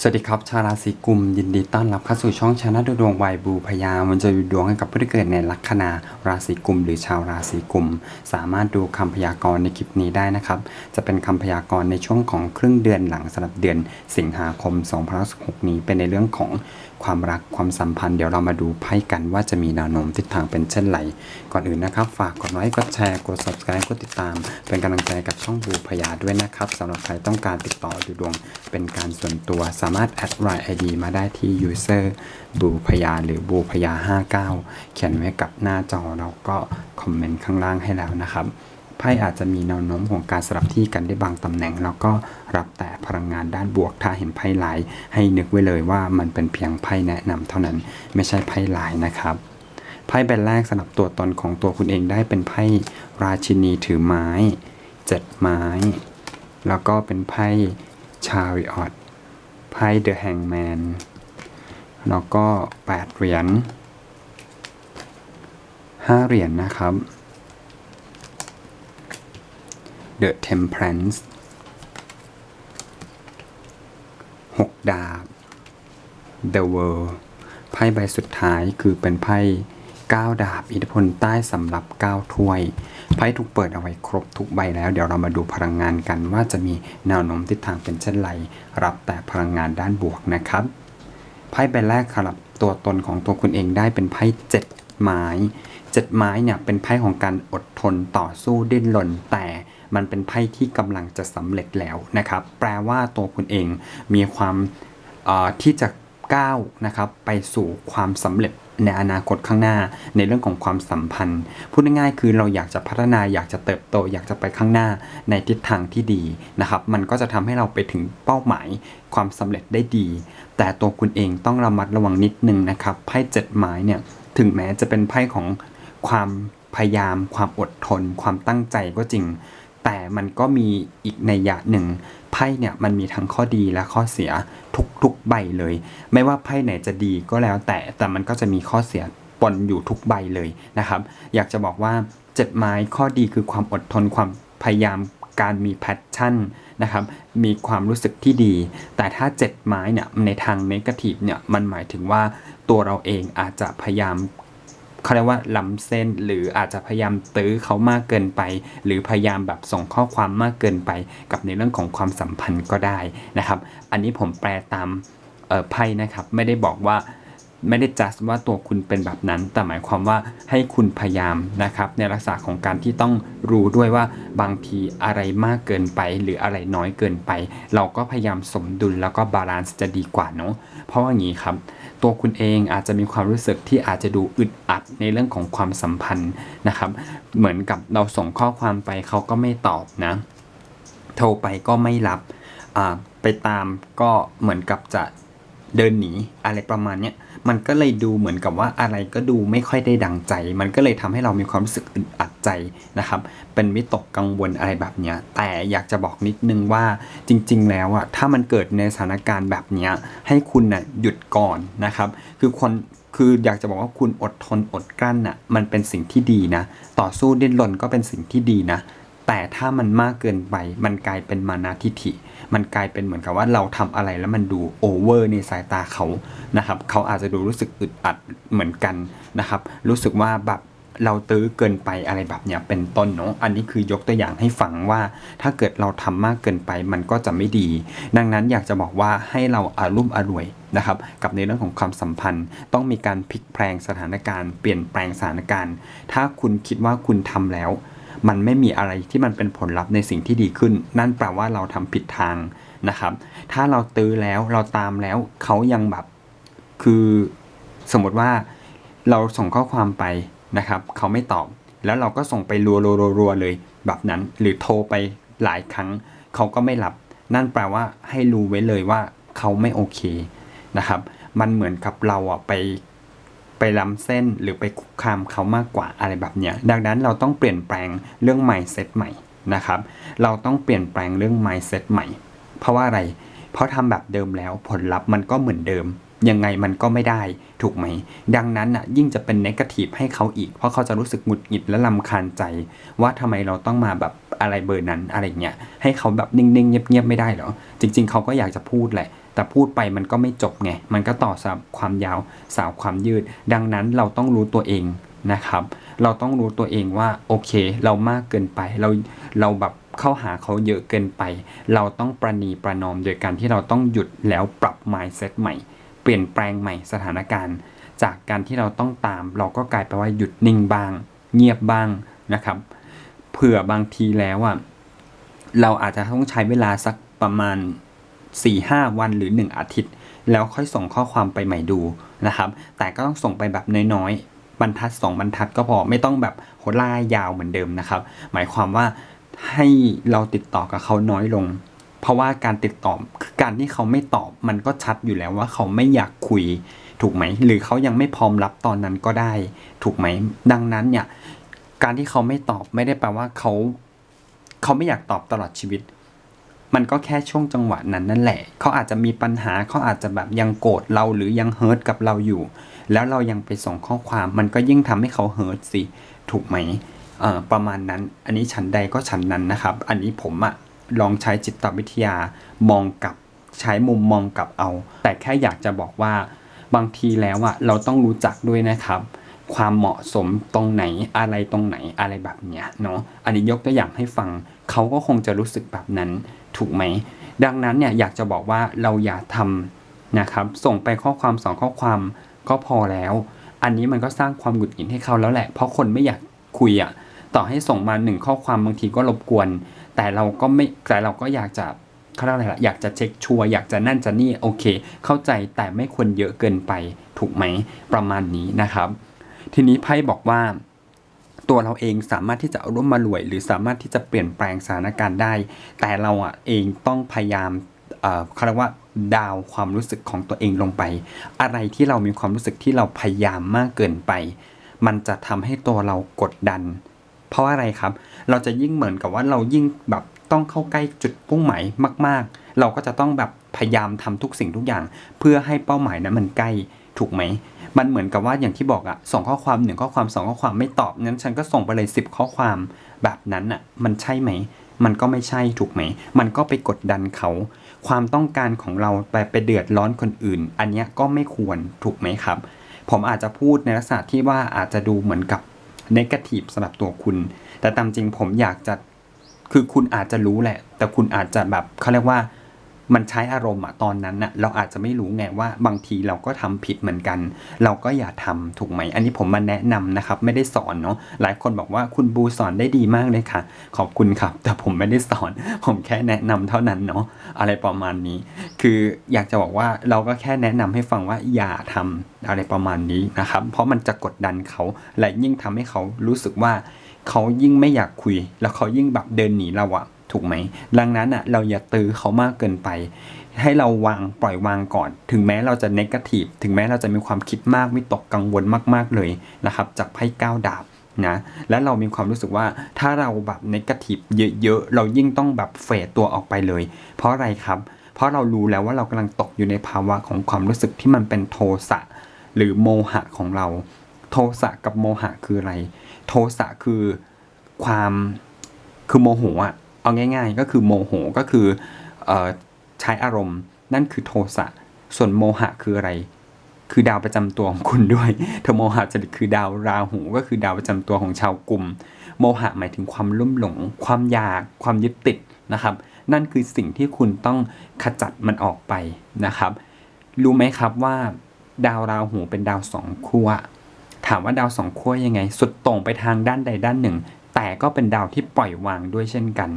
สวัสดีครับ ชาวราศีกุม ยินดีต้อนรับเข้าสู่ช่องชนะดูดวงวายบูพยามันจะดูดวงให้กับผู้ที่เกิดในลัคนาราศีกุม หรือชาวราศีกุม สามารถดูคำพยากรณ์ในคลิปนี้ได้นะครับ จะเป็นคำพยากรณ์ในช่วงของครึ่งเดือนหลังสำหรับเดือนสิงหาคม 2016นี้เป็นในเรื่องของ ความรักความสัมพันธ์เดี๋ยวเรามาดูไพ่กันว่าจะมีแนวโน้มทิศทางเป็นเช่นไร ก่อนอื่นนะครับ ฝากกดไลค์กดแชร์กด subscribe กดติดตาม เป็นกำลังใจกับช่องบูพยาด้วยนะครับสำหรับใครต้องการติดต่อดูดวง เป็นการส่วนตัวสามารถแอดไลน์ ID มาได้ที่ user บูพยาหรือบูพยา59 เขียนไว้กับหน้าจอแล้วก็คอมเมนต์ข้างล่างให้แล้วนะครับ ไพ่อาจจะมีแนวโน้มของการสลับที่กันได้บางตำแหน่ง แล้วก็รับแต่พลังงานด้านบวก ถ้าเห็นไพ่หลาย ให้นึกไว้เลยว่ามันเป็นเพียงไพ่แนะนำเท่านั้น ไม่ใช่ไพ่หลายนะครับไพ่ใบแรกสำหรับตัวตนของตัวคุณเองได้เป็นไพ่ราชินีถือไม้เจ็ดไม้ แล้วก็เป็นไพ่ชาริออตไพ่เดอะแฮงแมนแล้วก็แปดเหรียญห้าเหรียญนะครับ The Temperance หกดาบ The World ไพ่ใบสุดท้ายคือเป็นไพ่9 ดาบ อิทธิพลใต้สำหรับ 9 ถ้วย ไพ่ถูกเปิดเอาไว้ครบทุกใบแล้ว เดี๋ยวเรามาดูพลังงานกันว่าจะมีแนวโน้มทิศทางเป็นเช่นไร รับแต่พลังงานด้านบวกนะครับ ไพ่ใบแรกครับ ตัวตนของตัวคุณเองได้เป็นไพ่เจ็ด ไม้เจ็ดไม้เนี่ยเป็นไพ่ของการอดทนต่อสู้ดิ้นรนแต่มันเป็นไพ่ที่กำลังจะสำเร็จแล้วนะครับ แปลว่าตัวคุณเองมีความที่จะก้าวนะครับไปสู่ความสำเร็จในอนาคตข้างหน้าในเรื่องของความสัมพันธ์ พูดง่ายๆคือเราอยากจะพัฒนาอยากจะเติบโต อยากจะไปข้างหน้าในทิศทางที่ดีนะครับ มันก็จะทำให้เราไปถึงเป้าหมายความสำเร็จได้ดี แต่ตัวคุณเองต้องระมัดระวังนิดนึงนะครับไพ่เจ็ดไม้เนี่ย ถึงแม้จะเป็นไพ่ของความพยายาม ความอดทน ความตั้งใจก็จริง แต่มันก็มีอีกในยะหนึ่งไพ่เนี่ยมันมีทั้งข้อดีและข้อเสียทุกๆใบเลย ไม่ว่าไพ่ไหนจะดีก็แล้วแต่แต่มันก็จะมีข้อเสียปนอยู่ทุกใบเลยนะครับ อยากจะบอกว่าเจ็ดไม้ข้อดีคือความอดทนความพยายาม การมีแพชชั่นนะครับมีความรู้สึกที่ดี แต่ถ้าเจ็ดไม้เนี่ยในทางเนกาทีฟเนี่ยมันหมายถึงว่าตัวเราเองอาจจะพยายามเขาเรียกว่าล้ำเส้นหรืออาจจะพยายามตื้อเขามากเกินไป หรือพยายามแบบส่งข้อความมากเกินไป กับในเรื่องของความสัมพันธ์ก็ได้นะครับ อันนี้ผมแปลตามไพ่นะครับไม่ได้บอกว่า ไม่ได้จัดว่าตัวคุณเป็นแบบนั้น แต่หมายความว่าให้คุณพยายามนะครับ ในลักษณะของการที่ต้องรู้ด้วยว่าบางทีอะไรมากเกินไป หรืออะไรน้อยเกินไป เราก็พยายามสมดุลแล้วก็บาลานซ์จะดีกว่าเนาะเพราะว่าอย่างนี้ครับ ตัวคุณเองอาจจะมีความรู้สึกที่อาจจะดูอึดอัดในเรื่องของความสัมพันธ์นะครับ เหมือนกับเราส่งข้อความไปเขาก็ไม่ตอบนะ โทรไปก็ไม่รับไปตามก็เหมือนกับจะ เดินหนีอะไรประมาณเนี้ยมันก็เลยดูเหมือนกับว่าอะไรก็ดูไม่ค่อยได้ดังใจ มันก็เลยทำให้เรามีความรู้สึกอึดอัดใจนะครับ เป็นวิตกกังวลอะไรแบบเนี้ยแต่อยากจะบอกนิดนึงว่าจริง ๆ แล้วอะถ้ามันเกิดในสถานการณ์แบบเนี้ยให้คุณน่ะหยุดก่อนนะครับ คือคนคืออยากจะบอกว่าคุณอดทนอดกลั้นน่ะมันเป็นสิ่งที่ดีนะ ต่อสู้ดิ้นรนก็เป็นสิ่งที่ดีนะ แต่ถ้ามันมากเกินไป มันกลายเป็นมานาทิฐิ มันกลายเป็นเหมือนกับว่าเราทำอะไรแล้วมันดูโอเวอร์ในสายตาเขานะครับ เขาอาจจะดูรู้สึกอึดอัดเหมือนกันนะครับ รู้สึกว่าแบบเราตื้อเกินไปอะไรแบบเนี้ยเป็นต้นเนาะ อันนี้คือยกตัวอย่างให้ฟังว่า ถ้าเกิดเราทำมากเกินไปมันก็จะไม่ดี ดังนั้นอยากจะบอกว่าให้เราอารุ่มอร่วยนะครับ กับในเรื่องของความสัมพันธ์ ต้องมีการพลิกแปลงสถานการณ์ เปลี่ยนแปลงสถานการณ์ ถ้าคุณคิดว่าคุณทำแล้ว มันไม่มีอะไรที่มันเป็นผลลัพธ์ในสิ่งที่ดีขึ้น นั่นแปลว่าเราทำผิดทางนะครับ ถ้าเราตื้อแล้วเราตามแล้วเขายังแบบคือสมมติว่าเราส่งข้อความไปนะครับ เขาไม่ตอบ แล้วเราก็ส่งไปรัวๆๆๆเลยแบบนั้น หรือโทรไปหลายครั้ง เขาก็ไม่รับ นั่นแปลว่าให้รู้ไว้เลยว่าเขาไม่โอเคนะครับ มันเหมือนกับเราอะไป ไปล้ำเส้นหรือไปคุกคามเขามากกว่าอะไรแบบเนี้ยดังนั้นเราต้องเปลี่ยนแปลงเรื่อง mindset ใหม่นะครับ เราต้องเปลี่ยนแปลงเรื่อง mindset ใหม่ เพราะว่าอะไร เพราะทำแบบเดิมแล้วผลลัพธ์มันก็เหมือนเดิม ยังไงมันก็ไม่ได้ถูกไหม ดังนั้นอะยิ่งจะเป็นนกาทีฟให้เขาอีก เพราะเขาจะรู้สึกหงุดหงิดและลำคาญใจ ว่าทำไมเราต้องมาแบบอะไรเบอร์นั้นอะไรเงี้ยให้เขาแบบนิ่งๆเงียบๆไม่ได้เหรอจริง ๆเขาก็อยากจะพูดแหละ แต่พูดไปมันก็ไม่จบไง มันก็ต่อสาวความยาวสาวความยืด ดังนั้นเราต้องรู้ตัวเองนะครับ เราต้องรู้ตัวเองว่าโอเค เรามากเกินไป เราเราแบบเข้าหาเขาเยอะเกินไป เราต้องประนีประนอมโดยการที่เราต้องหยุดแล้วปรับ mindset ใหม่ เปลี่ยนแปลงใหม่สถานการณ์ จากการที่เราต้องตาม เราก็กลายไปนว่าหยุดนิ่งบ้าง เงียบบ้างนะครับ เผื่อบางทีแล้วอะเราอาจจะต้องใช้เวลาสักประมาณ 4-5 วันหรือ 1 อาทิตย์ แล้วค่อยส่งข้อความไปใหม่ดูนะครับ แต่ก็ต้องส่งไปแบบน้อยๆบรรทัด 2 บรรทัดก็พอไม่ต้องแบบโหล่ายยาวเหมือนเดิมนะครับ หมายความว่าให้เราติดต่อกับเขาน้อยลง เพราะว่าการติดต่อคือการที่เขาไม่ตอบมันก็ชัดอยู่แล้วว่าเขาไม่อยากคุยถูกไหม หรือเขายังไม่พร้อมรับตอนนั้นก็ได้ ถูกไหม ดังนั้นเนี่ยการที่เขาไม่ตอบไม่ได้แปลว่าเขา เขาไม่อยากตอบตลอดชีวิต มันก็แค่ช่วงจังหวะนั้นนั่นแหละ เขาอาจจะมีปัญหาเขาอาจจะแบบยังโกรธเราหรือยังเฮิร์ตกับเราอยู่ แล้วเรายังไปส่งข้อความมันก็ยิ่งทำให้เขาเฮิร์ตสิ ถูกไหมเอ่อประมาณนั้น อันนี้ฉันใดก็ฉันนั้นนะครับ อันนี้ผมอะลองใช้จิตวิทยามองกลับใช้มุมมองกลับเอา แต่แค่อยากจะบอกว่าบางทีแล้วอะเราต้องรู้จักด้วยนะครับ ความเหมาะสมตรงไหนอะไรตรงไหนอะไรแบบเนี้ยเนาะอันนี้ยกตัวอย่างให้ฟังเขาก็คงจะรู้สึกแบบนั้นถูกไหม ดังนั้นเนี่ยอยากจะบอกว่าเราอย่าทำนะครับ ส่งไปข้อความสองข้อความก็พอแล้ว อันนี้มันก็สร้างความหงุดหงิดให้เขาแล้วแหละ เพราะคนไม่อยากคุยอะต่อให้ส่งมาหนึ่งข้อความบางทีก็รบกวน แต่เราก็ไม่แต่เราก็อยากจะเขาเรียกอะไรล่ะอยากจะเช็คชัวร์อยากจะนั่นจะนี่โอเค เข้าใจแต่ไม่ควรเยอะเกินไปถูกไหมประมาณนี้นะครับ ทีนี้ไพ่บอกว่า ตัวเราเองสามารถที่จะร่วมมารวย หรือสามารถที่จะเปลี่ยนแปลงสถานการณ์ได้ แต่เราอะเองต้องพยายามเอ่อเขาเรียกว่าดาวความรู้สึกของตัวเองลงไป อะไรที่เรามีความรู้สึกที่เราพยายามมากเกินไป มันจะทำให้ตัวเรากดดัน เพราะอะไรครับ เราจะยิ่งเหมือนกับว่าเรายิ่งแบบต้องเข้าใกล้จุดพุ่งหมายมาก ๆ เราก็จะต้องแบบพยายามทำทุกสิ่งทุกอย่าง เพื่อให้เป้าหมายนั้นมันใกล้ถูกไหม มันเหมือนกับว่าอย่างที่บอกอะส่งข้อความหนึ่งข้อความสองข้อความไม่ตอบงั้นฉันก็ส่งไปเลยสิบข้อความแบบนั้นอะมันใช่ไหม มันก็ไม่ใช่ถูกไหม มันก็ไปกดดันเขา ความต้องการของเราไปไปเดือดร้อนคนอื่น อันนี้ก็ไม่ควรถูกไหมครับ ผมอาจจะพูดในลักษณะที่ว่าอาจจะดูเหมือนกับนกาทีฟสำหรับตัวคุณ แต่ตามจริงผมอยากจะคือคุณอาจจะรู้แหละ แต่คุณอาจจะแบบเขาเรียกว่า มันใช้อารมณ์อะตอนนั้นอะเราอาจจะไม่รู้ไงว่าบางทีเราก็ทำผิดเหมือนกัน เราก็อย่าทำถูกไหม อันนี้ผมมาแนะนำนะครับ ไม่ได้สอนเนาะหลายคนบอกว่าคุณบูสอนได้ดีมากเลยค่ะ ขอบคุณครับ แต่ผมไม่ได้สอน ผมแค่แนะนำเท่านั้นเนาะอะไรประมาณนี้ คืออยากจะบอกว่าเราก็แค่แนะนำให้ฟังว่าอย่าทำอะไรประมาณนี้นะครับ เพราะมันจะกดดันเขาและยิ่งทำให้เขารู้สึกว่าเขายิ่งไม่อยากคุย แล้วเขายิ่งแบบเดินหนีเราอะ ถูกไหม ดังนั้นอะเราอย่าตื้อเขามากเกินไป ให้เราวางปล่อยวางก่อน ถึงแม้เราจะเนกาทีฟถึงแม้เราจะมีความคิดมากวิตกกังวลมากๆเลยนะครับ จากไพ่ก้าวดาบนะและเรามีความรู้สึกว่าถ้าเราแบบเนกาทีฟเยอะๆ เรายิ่งต้องแบบเฟดตัวออกไปเลย เพราะอะไรครับ เพราะเรารู้แล้วว่าเรากำลังตกอยู่ในภาวะของความรู้สึกที่มันเป็นโทสะหรือโมหะของเรา โทสะกับโมหะคืออะไร โทสะคือความคือโมโหอะ เอาง่าย ๆ ก็คือโมโหก็คืออใช้อารมณ์ นั่นคือโทสะ ส่วนโมหะคืออะไร คือดาวประจำตัวของคุณด้วยเทโมหะจริตคือดาวราหู ก็คือดาวประจำตัวของชาวกลุ่ม โมหะหมายถึงความลุ่มหลง ความอยาก ความยึดติดนะครับ นั่นคือสิ่งที่คุณต้องขจัดมันออกไปนะครับ รู้ไหมครับว่า ดาวราหูเป็นดาวสองขั้วถามว่าดาวสองขั้วยังไง สุดตรงไปทางด้านใดด้านหนึ่ง แต่ก็เป็นดาวที่ปล่อยวางด้วยเช่นกัน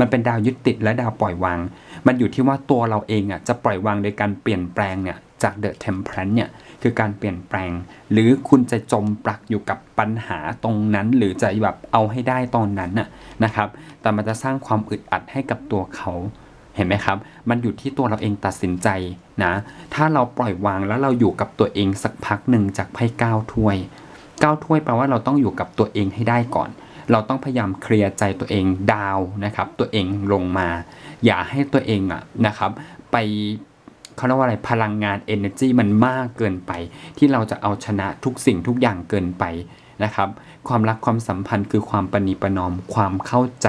มันเป็นดาวยึดติดและดาวปล่อยวาง มันอยู่ที่ว่าตัวเราเองอะจะปล่อยวางโดยการเปลี่ยนแปลงเนี่ยจากเดอะเทมเพลนเนี่ยคือการเปลี่ยนแปลง หรือคุณจะจมปลักอยู่กับปัญหาตรงนั้น หรือจะแบบเอาให้ได้ตอนนั้นน่ะนะครับ แต่มันจะสร้างความอึดอัดให้กับตัวเขาเห็นไหมครับ มันอยู่ที่ตัวเราเองตัดสินใจนะ ถ้าเราปล่อยวางแล้วเราอยู่กับตัวเองสักพักหนึ่งจากไพ่เก้าถ้วยเก้าถ้วยแปลว่าเราต้องอยู่กับตัวเองให้ได้ก่อน เราต้องพยายามเคลียร์ใจตัวเองดาวนะครับ ตัวเองลงมา อย่าให้ตัวเองอะนะครับ ไปเขาเรียกว่าอะไรพลังงาน energy มันมากเกินไป ที่เราจะเอาชนะทุกสิ่งทุกอย่างเกินไปนะครับ ความรักความสัมพันธ์คือความปณีประนอมความเข้าใจ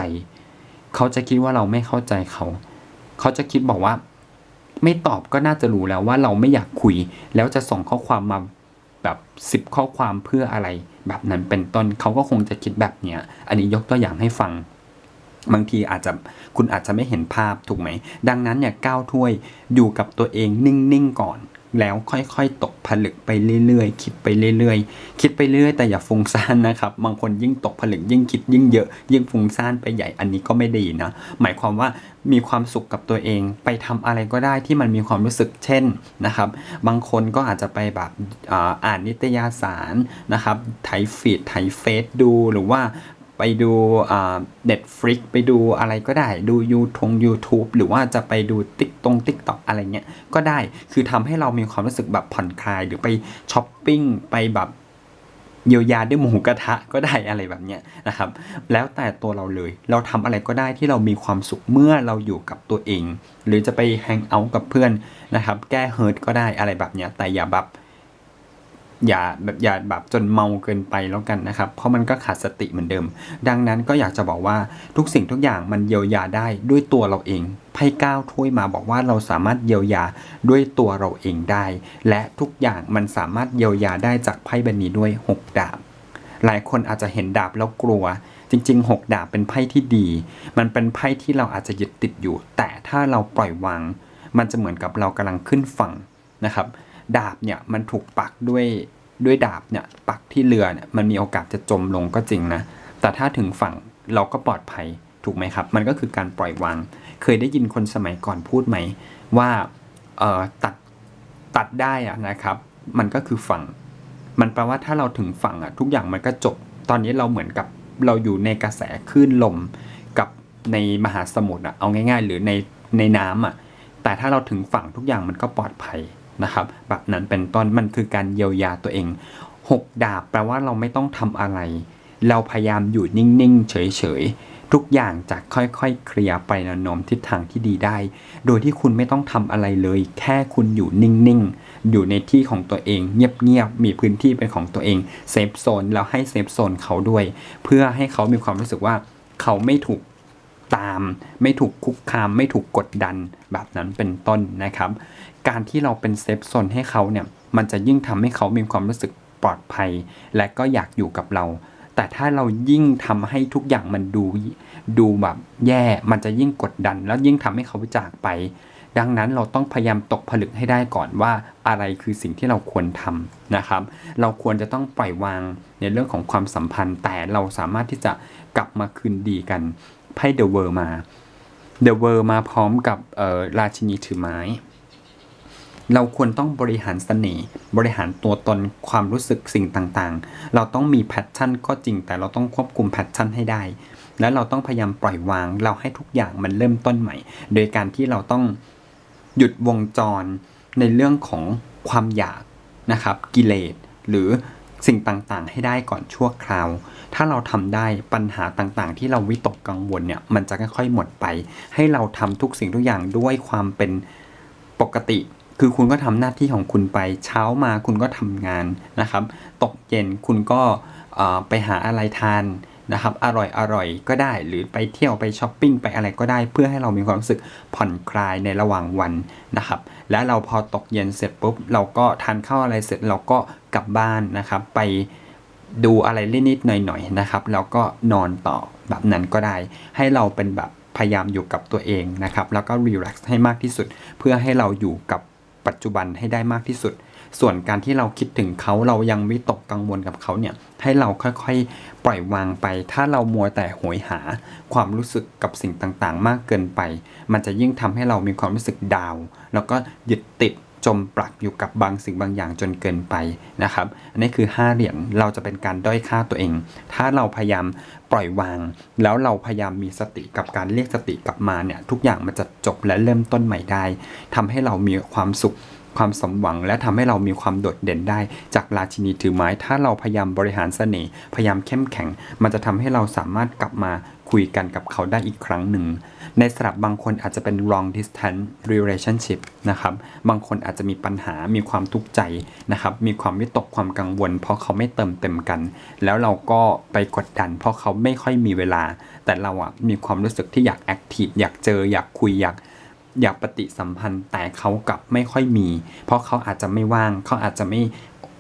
เขาจะคิดว่าเราไม่เข้าใจเขา เขาจะคิดบอกว่า ไม่ตอบก็น่าจะรู้แล้วว่าเราไม่อยากคุย แล้วจะส่งข้อความมา แบบสิบข้อความเพื่ออะไร แบบนั้นเป็นต้นเขาก็คงจะคิดแบบเนี้ย อันนี้ยกตัวอย่างให้ฟัง บางทีอาจจะคุณอาจจะไม่เห็นภาพถูกไหม ดังนั้นเนี่ยก้าวถ้วยอยู่กับตัวเองนิ่งๆก่อน แล้วค่อยๆ ตกผลึกไปเรื่อยๆ คิดไปเรื่อยๆ คิดไปเรื่อยแต่อย่าฟุ้งซ่านนะครับ บางคนยิ่งตกผลึกยิ่งคิดยิ่งเยอะ ยิ่งฟุ้งซ่านไปใหญ่อันนี้ก็ไม่ดีนะ หมายความว่ามีความสุขกับตัวเอง ไปทำอะไรก็ได้ที่มันมีความรู้สึกเช่นนะครับ บางคนก็อาจจะไปแบบอ่าอ่านนิตยสารนะครับไถฟีดไถเฟซดูหรือว่า ไปดูเน็ตฟลิกไปดูอะไรก็ได้ ดูยูทง YouTube หรือว่าจะไปดูติ๊กตรงติ๊กต็อกอะไรเงี้ยก็ได้คือทำให้เรามีความรู้สึกแบบผ่อนคลาย หรือไปช้อปปิ้งไปแบบเยียวยาด้วยหมูกระทะก็ได้อะไรแบบเนี้ยนะครับ แล้วแต่ตัวเราเลย เราทำอะไรก็ได้ที่เรามีความสุขเมื่อเราอยู่กับตัวเอง หรือจะไปแฮงเอาท์กับเพื่อนนะครับ แก้เฮิร์ตก็ได้อะไรแบบเนี้ยแต่อย่าแบบ อย่าแบบอย่าแบบจนเมาเกินไปแล้วกันนะครับ เพราะมันก็ขาดสติเหมือนเดิม ดังนั้นก็อยากจะบอกว่าทุกสิ่งทุกอย่างมันเยียวยาได้ด้วยตัวเราเองไพ่ก้าวถ้วยมาบอกว่าเราสามารถเยียวยาด้วยตัวเราเองได้ และทุกอย่างมันสามารถเยียวยาได้จากไพ่ใบนี้ด้วยหกดาบ หลายคนอาจจะเห็นดาบแล้วกลัว จริง ๆ 6 ดาบเป็นไพ่ที่ดี มันเป็นไพ่ที่เราอาจจะยึดติดอยู่ แต่ถ้าเราปล่อยวาง มันจะเหมือนกับเรากำลังขึ้นฝั่งนะครับ ดาบเนี่ยมันถูกปักด้วยด้วยดาบเนี่ยปักที่เรือเนี่ยมันมีโอกาสจะจมลงก็จริงนะ แต่ถ้าถึงฝั่งเราก็ปลอดภัยถูกไหมครับ มันก็คือการปล่อยวาง เคยได้ยินคนสมัยก่อนพูดไหม ว่าเอ่อตัดตัดได้อะนะครับ มันก็คือฝั่ง มันแปลว่าถ้าเราถึงฝั่งอะทุกอย่างมันก็จบ ตอนนี้เราเหมือนกับเราอยู่ในกระแสคลื่นลมกับในมหาสมุทรอะเอาง่าย ๆ หรือในในน้ำอะแต่ถ้าเราถึงฝั่งทุกอย่างมันก็ปลอดภัย นะครับแบบนั้นเป็นต้นมันคือการเยียวยาตัวเองหกดาบแปลว่าเราไม่ต้องทำอะไร เราพยายามอยู่นิ่ง ๆ เฉย ๆ ทุกอย่างจะค่อย ๆ เคลียร์ไปแนวโน้มทิศทางที่ดีได้ โดยที่คุณไม่ต้องทำอะไรเลย แค่คุณอยู่นิ่ง ๆ อยู่ในที่ของตัวเอง เงียบ ๆ มีพื้นที่เป็นของตัวเองเซฟโซนแล้วให้เซฟโซนเขาด้วย เพื่อให้เขามีความรู้สึกว่าเขาไม่ถูกตาม ไม่ถูกคุกคาม ไม่ถูกกดดันแบบนั้นเป็นต้นนะครับ การที่เราเป็นเซฟโซนให้เขาเนี่ยมันจะยิ่งทำให้เขามีความรู้สึกปลอดภัย และก็อยากอยู่กับเรา แต่ถ้าเรายิ่งทำให้ทุกอย่างมันดูดูแบบแย่มันจะยิ่งกดดัน แล้วยิ่งทำให้เขาจากไป ดังนั้นเราต้องพยายามตกผลึกให้ได้ก่อนว่าอะไรคือสิ่งที่เราควรทำนะครับ เราควรจะต้องปล่อยวางในเรื่องของความสัมพันธ์ แต่เราสามารถที่จะกลับมาคืนดีกันไพ่เดอะเวอร์มาเดอะเวอร์มาพร้อมกับราชินีถือไม้ เราควรต้องบริหารเสน่ห์บริหารตัวตนความรู้สึกสิ่งต่างๆ เราต้องมีแพชชั่นก็จริง แต่เราต้องควบคุมแพชชั่นให้ได้ แล้วเราต้องพยายามปล่อยวาง เราให้ทุกอย่างมันเริ่มต้นใหม่ โดยการที่เราต้องหยุดวงจรในเรื่องของความอยากนะครับ กิเลสหรือสิ่งต่างๆ ให้ได้ก่อนชั่วคราว ถ้าเราทำได้ปัญหาต่างๆ ที่เราวิตกกังวลเนี่ย มันจะค่อยๆหมดไป ให้เราทำทุกสิ่งทุกอย่างด้วยความเป็นปกติ คือคุณก็ทำหน้าที่ของคุณไปเช้ามาคุณก็ทำงานนะครับ ตกเย็นคุณก็ไปหาอะไรทานนะครับ อร่อยอร่อยก็ได้ หรือไปเที่ยวไปช้อปปิ้งไปอะไรก็ได้ เพื่อให้เรามีความรู้สึกผ่อนคลายในระหว่างวันนะครับ และเราพอตกเย็นเสร็จปุ๊บ เราก็ทานข้าวอะไรเสร็จเราก็กลับบ้านนะครับ ไปดูอะไรนิดๆหน่อยๆนะครับ แล้วก็นอนต่อแบบนั้นก็ได้ ให้เราเป็นแบบพยายามอยู่กับตัวเองนะครับ แล้วก็รีแลกซ์ให้มากที่สุด เพื่อให้เราอยู่กับ ปัจจุบันให้ได้มากที่สุด ส่วนการที่เราคิดถึงเขาเรายังวิตกกังวลกับเขาเนี่ยให้เราค่อยๆ ปล่อยวางไป ถ้าเรามัวแต่โหยหา ความรู้สึกกับสิ่งต่างๆ มากเกินไป มันจะยิ่งทำให้เรามีความรู้สึกดาว แล้วก็ยึดติด จมปลักอยู่กับบางสิ่งบางอย่างจนเกินไปนะครับ อันนี้คือ 5 เหรียญเราจะเป็นการด้อยค่าตัวเอง ถ้าเราพยายามปล่อยวาง แล้วเราพยายามมีสติกับการเรียกสติกลับมาเนี่ยทุกอย่างมันจะจบและเริ่มต้นใหม่ได้ทำให้เรามีความสุขความสมหวังและทำให้เรามีความโดดเด่นได้ จากราชินีถือไม้ ถ้าเราพยายามบริหารเสน่ห์พยายามเข้มแข็ง มันจะทำให้เราสามารถกลับมาคุยกันกับเขาได้อีกครั้งหนึ่ง ในสำหรับบางคนอาจจะเป็น long distance relationship นะครับ บางคนอาจจะมีปัญหา มีความทุกข์ใจนะครับ มีความวิตกความกังวล เพราะเขาไม่เติมเต็มกัน แล้วเราก็ไปกดดัน เพราะเขาไม่ค่อยมีเวลา แต่เราอะมีความรู้สึกที่อยากแอคทีฟ อยากเจอ อยากคุย อยากอยากปฏิสัมพันธ์ แต่เขากลับไม่ค่อยมี เพราะเขาอาจจะไม่ว่าง เขาอาจจะไม่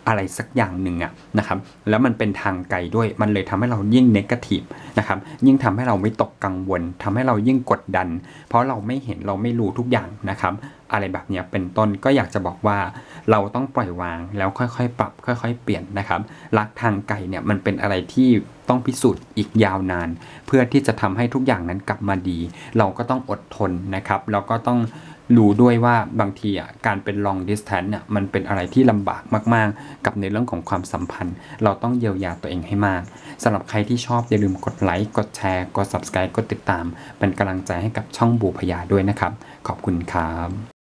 อะไรสักอย่างหนึ่งอะนะครับแล้วมันเป็นทางไกลด้วยมันเลยทำให้เรายิ่งเนกาทีฟนะครับยิ่งทำให้เราไม่ตกกังวลทำให้เรายิ่งกดดัน เพราะเราไม่เห็นเราไม่รู้ทุกอย่างนะครับอะไรแบบนี้เป็นต้นก็อยากจะบอกว่า เราต้องปล่อยวางแล้วค่อยๆ ปรับ ค่อยๆ เปลี่ยนนะครับรักทางไกลเนี่ยมันเป็นอะไรที่ต้องพิสูจน์อีกยาวนาน เพื่อที่จะทำให้ทุกอย่างนั้นกลับมาดี เราก็ต้องอดทนนะครับเราก็ต้อง รู้ด้วยว่าบางทีอะการเป็น long distance เนี่ยมันเป็นอะไรที่ลำบากมาก ๆ กับในเรื่องของความสัมพันธ์ เราต้องเยียวยาตัวเองให้มากสำหรับใครที่ชอบอย่าลืมกดไลค์กดแชร์ กด subscribe กดติดตาม เป็นกำลังใจให้กับช่องบูพยาด้วยนะครับ ขอบคุณครับ